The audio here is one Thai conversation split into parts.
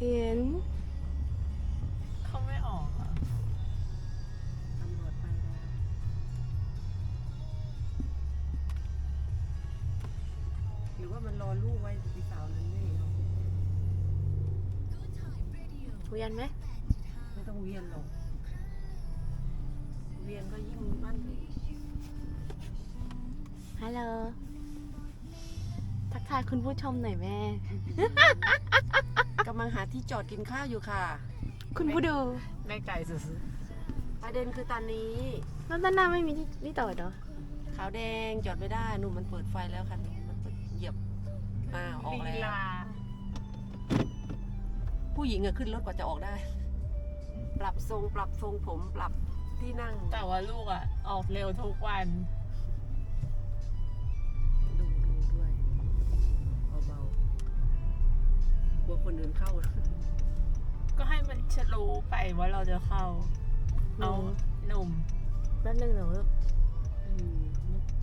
เห็นเขาไม่ออกอะตำรวจไปแล้วหรือว่ามันรอลูกไว้ปีสาวนั้นไม่เนาะเวียนไหมไม่ต้องเวียนหรอกเวียนก็ยิ่งมั่นเลยฮัลโหลทักทายคุณผู้ชมหน่อยแม่ กำลังหาที่จอดกินข้าวอยู่ค่ะ คุณผู้ดูแม่ไก่สุดประเด็นคือตอนนี้แล้วด้านหน้าไม่มีที่ที่ต่อเหรอขาวแดงจอดไม่ได้หนูมันเปิดไฟแล้วค่ะมันเปิดเหยียบอ่าออกลีแล้วลาผู้หญิงอะขึ้นรถกว่าจะออกได้ ปรับทรงปรับทรงผมปรับที่นั่ง แต่ว่าลูกอะออกเร็วทุกวัน กลัวคนอื่นเข้า ก็ให้มันชะรู้ไปว่าเราจะเข้า เอาหนุ่มแป๊บนึงหนูอืม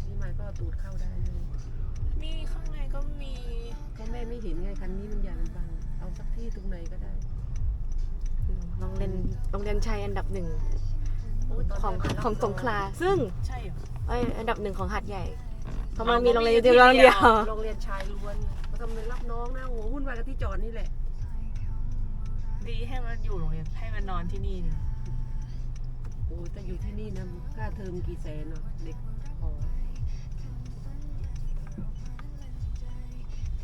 นี่มายก็ตูดเข้าได้เลยมีข้างในก็มีก็แม่ไม่เห็นไงคันนี้มันใหญ่มันบัง เอาสักที่ตรงไหนก็ได้ โรงเรียนโรงเรียนชายอันดับหนึ่งโยตนของแรกมันรับของสงขลา ซึ่งใช่เหรอ เอ้ยอันดับหนึ่งของหาดใหญ่เพราะอ๋มัอนมีก็โรงเรียนมีเดียวที่โรงเดียวเดียว โรงเรียนชายล้วนเขาทำเป็นรับน้องนะโหวุ่นวายกับที่จอดนี่แหละ ดีให้มันอยู่โรงเรียนให้มันนอนที่นี่เลยโอ้ยแต่อยู่ที่นี่นะค่าเทอมกี่แสนเนาะเด็กพอ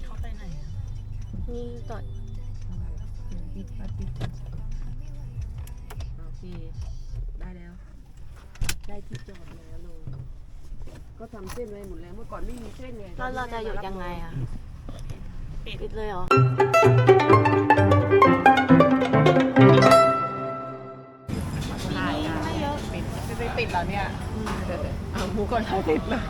เข้าไปไหนอะนี่ต่อปิดปัดปิดโอเค ได้แล้ว ได้ที่จอดแล้วลงก็ทำเส้นไว้หมดแล้วเมื่อก่อนไม่มีเส้นไงแล้วเราจะหยุดยังไงอะ ปิด ปิดเลยเหรอ ถ่ายอะปิดจะไปปิดแล้วเนี่ยเอาหมูก่อนถ่ายติดเลย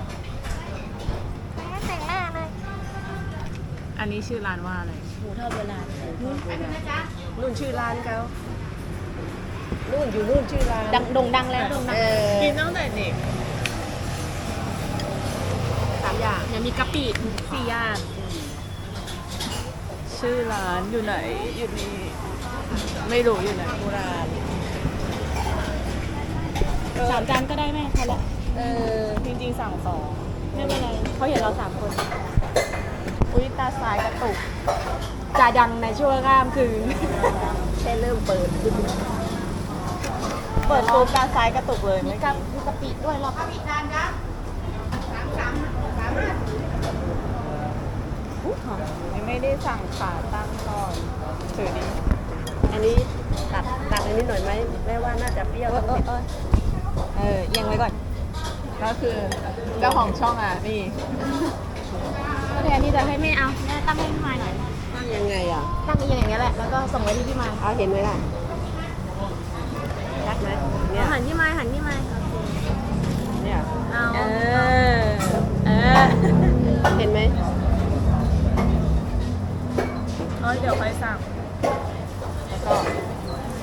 อันนี้ชื่อร้านว่าอะไร หมูทอดโบราณนู่นชื่อร้านเขานู่นอยู่นู่นชื่อร้านดังโด่งดังแล้วโด่งดังเออกินตั้งแต่เด็กสามอย่างยังมีกะปิสี่ย่าง ชื่อร้านอยู่ไหนอยู่นี่ไม่รู้อยู่ไหนโบราณสามจานก็ได้แม่พอละเออจริงๆสั่งสองไม่เป็นไรเขาเห็นเราสามคน อุ้ยตาซ้ายกระตุกจะดังในช่วงข้ามคืนแค่เริ่มเปิด เปิดตัวตาซ้ายกระตุกเลยมีเมื่อกะกี้มีกะปิด้วยรอบกะปิ ยังไม่ได้สั่งขาตั้งก่อนถือดิอันนี้ตัดตัดอันนี้หน่อยไหมแม่ว่าน่าจะเปรี้ยวเออเออเออเออเอียังไว้ก่อน ก็คือเจ้าของช่องอะนี่ก็แทนที่จะให้แม่เอาแม่ตั้งให้พี่มายหน่อยตั้งยังไงอะตั้งเอียงอย่างเงี้ยแหละแล้วก็ส่งไว้ที่พี่มายเอาเห็นไหมล่ะชัดไหมเนี่ยหันที่มายหันที่มายเนี่ยเอาเออเออเห็นไหมเอ้ยเดี๋ยวค่อยสั่ง แล้วก็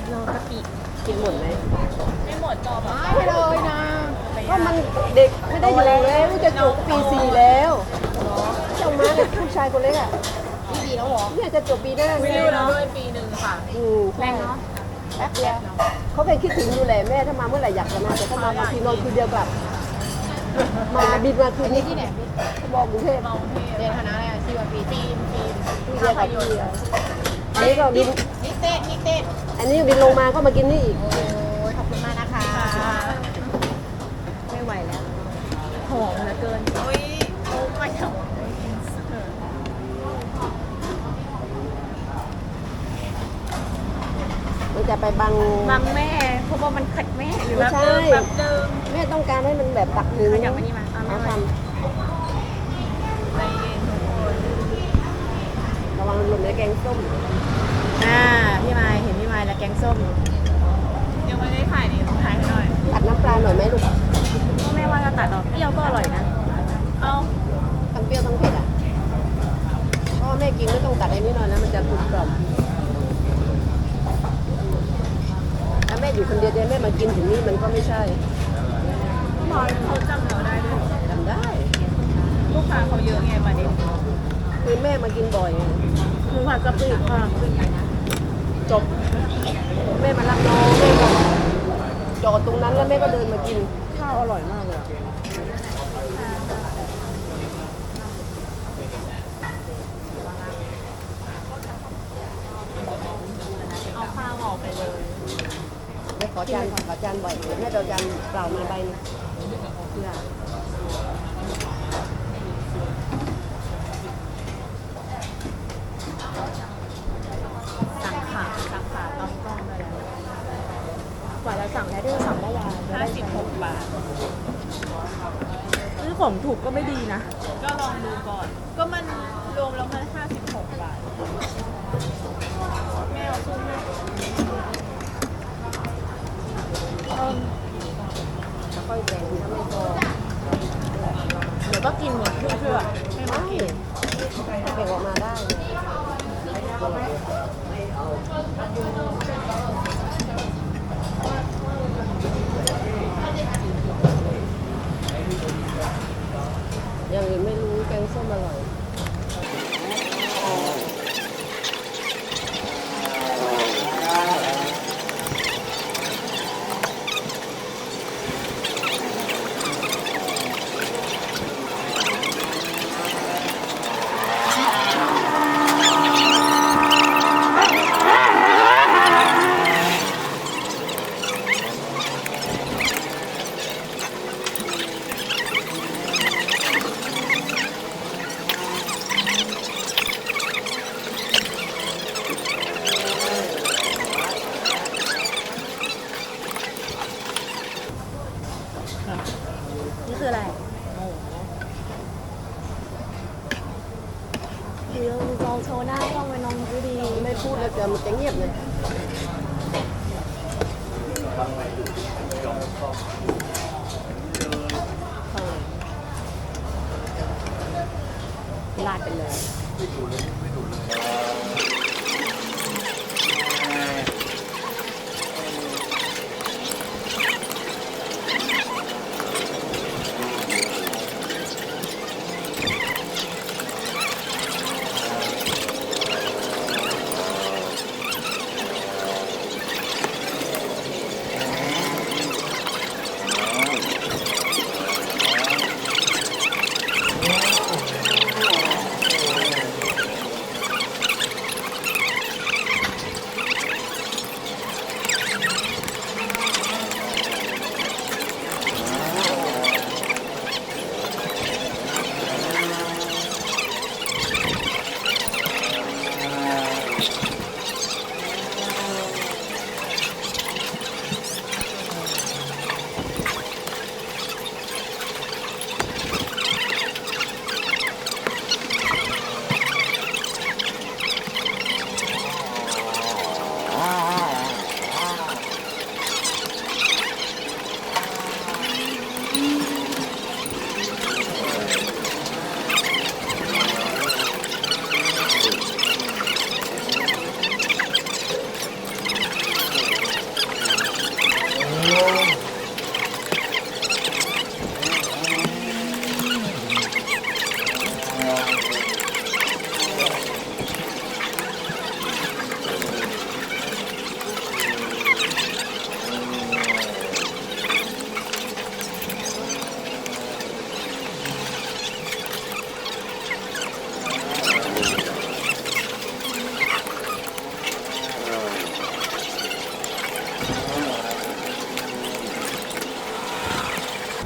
โลกะปิกินหมดไหมไม่หมดจอบอะไม่เลยนะก็มันเด็กไม่ได้อยู่แล้วจะจบปีสี่แล้วเจ้ามาเนี่ยผู้ชายคนเล็กอะพี่ดีแล้วเหรอเนี่ยจะจบปีหน้าไม่เนี่ยรู้แล้วด้วยปีหนึ่งค่ะอืมแรงเนาะแป๊บเดียวเขาเคยคิดถึงดูแลแม่ถ้ามาเมื่อไหร่อยากจะมาแต่ถ้ามาบางทีนอนคืนเดียวกลับมาบินมาคืนนี้ที่ไหนบอกกรุงเทพมองเทพเรียนคณะอะไร ดียวกับพี่อะอันนี้ก็บินนิเต้นนิเต้นอันนี้บินลงมาก็มากินนี่อีก โอ้ยขอบคุณมากนะคะไม่ไหวแล้ว หอมเหลือเกิน โอ้ยโอ้ไม่ทมันจะไปบังบังแม่เพราะว่ามันขัดแม่หรือไม่แบบเดิมแบบเดิมแม่ต้องการให้มันแบบตักถึงขยับมานี่มาเอาเอาแม่ทมาใจเย็นทุกคนำระ วังหล่นในแกงส้มอ่าพี่ไม้เห็นพี่ไม้แล้วแกงส้ม ยังไม่ได้ถ่ายนี่ถ่ายให้หน่อย ตัดน้ำปลาหน่อยไหมลูกก็แม่ว่าจะตัดออกเปรี้ยวก็อร่อยนะ เอาทั้งเปรี้ยวทั้งเผ็ดอะเพราะว่าแม่กินไม่ต้องตัดไอ้นี่หน่อยนะมันจะกรุบกรอบถ้าแม่อยู่คนเดียวเดียวแม่มากินถึงนี่มันก็ไม่ใช่พอเขาจำเราได้ด้วยทำได้ ลูกค้าเขาเยอะไงมาดิ คือแม่มากินบ่อยไงหมูผัดกะปิค่ะจบ แม่มารับน้องแม่ก็จอดตรงนั้นแล้วแม่ก็เดินมากิน ข้าวอร่อยมากเลยอะเอาข้าวออกไปเลยแม่ขอจานขอจานบ่อยแม่จะเอาจานเปล่ามาใบหนึง ห้าสิบหกบาท ซื้อผมถูกก็ไม่ดีนะ ก็ลองดูก่อน ก็มันรวมแล้วมันห้าสิบหกมแบ่งถ้าไอเดี๋ยวก็กินหมดเพื่อ ลาดไปเลย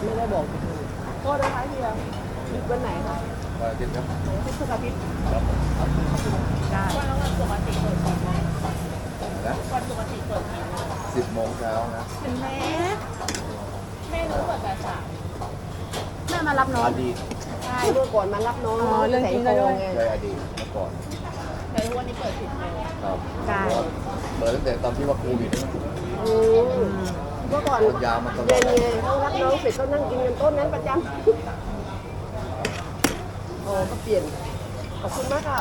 ไม่ได้บอกโทษนะคะเฮียหยุดวันไหนคะวันอาทิตย์ครับทุกสัปดาห์ได้วันละวันปกติเปิดกี่โมงนะวันปกติเปิดกี่โมงสิบโมงเช้านะถึงแม้แม่รู้เปิดแต่สามแม่มารับน้องอดีตใช่เมื่อก่อนมารับน้องอ๋อเรื่องจริงแสได้ด้วยไงเคยอดีตเมื่อก่อนแต่ทุกวันนี้เปิดสิบโมงครับใช่เปิดตั้งแต่ตอนที่ว่าโควิดอืม เมื่อก่อนกดยาวมาตลอเย็นไงเขารับน้องเสร็จเขานั่งกินกันต๊ะนั้นประจำโอ้ก็เปลี่ยน ขอบคุณมากค่ะ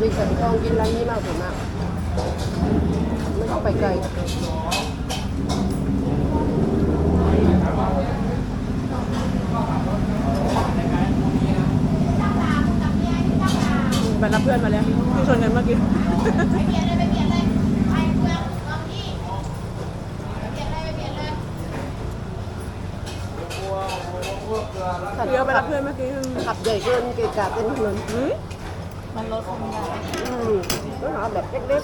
มีสันทองกินร้านนี้มากสุดมาก ไม่ต้องไปไกล ไปรับเพื่อนมาแล้วที่ชนกันเมื่อกี้เดี๋ยวไปรับเพื่อนเมื่อกี้ขับใหญ่เกินเกะกะเป็นถนนหืมันลดความยาวอืมต้องหาแบบเล็ก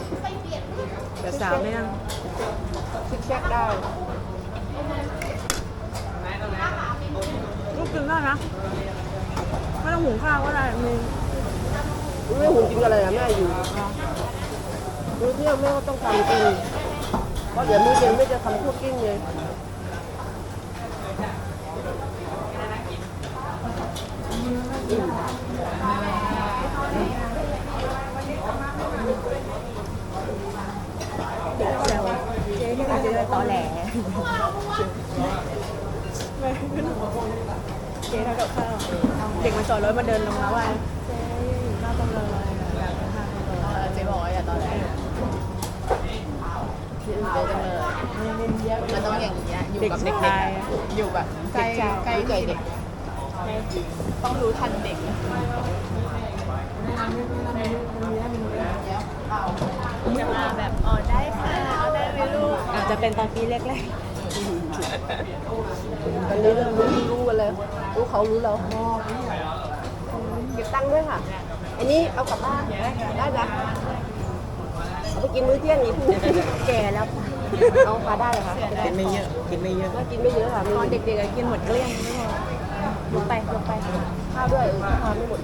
แต่สาวไม่นั่งซิกแซกได้ลูกกินได้นะไม่ต้องหุงข้าวก็ได้มี ไม่หุ่นจริงอะไรอะแม่อยู่มื้อเที่ยงแม่ก็ต้องทำกินเพราะเดี๋ยวมื้อเย็นแม่จะทำคุกกิ้งเลยเด็กแซวเจ๊ที่มันจะตอแหล่เจ๊ทำกับข้าว เด็กมาจอดรถมาเดินลงแล้วว่าเจ๊ เลยอยากกินข้าวต้มเลยเจ๊บอกว่าอย่าตอนแรกเจ๊จังเลยมันต้องอย่างนี้ยอยู่กับเด็กๆอะอยู่แบบใกล้ใกล้เด็กๆต้องรู้ทันเด็กจะมาแบบอ๋อได้ค่ะเอาได้ไหมลูกอาจจะเป็นตอนปีแรกตอนนี้เรารู้รู้กันเลยรู้เขารู้เราเก็บตังค์ด้วยค่ะ อันนี้เอากลับบ้านได้นะเอาไปกินมื้อเที่ยงอีกๆแก่แล้วเอาพาได้เลยค่ะกินไม่เยอะ กินไม่เยอะน่ากินไม่เยอะค่ะมีตอนเด็กๆอะกินหมดเกลี้ยงไม่พอลงไปลงไปข้าวด้วยเออทานไม่หมด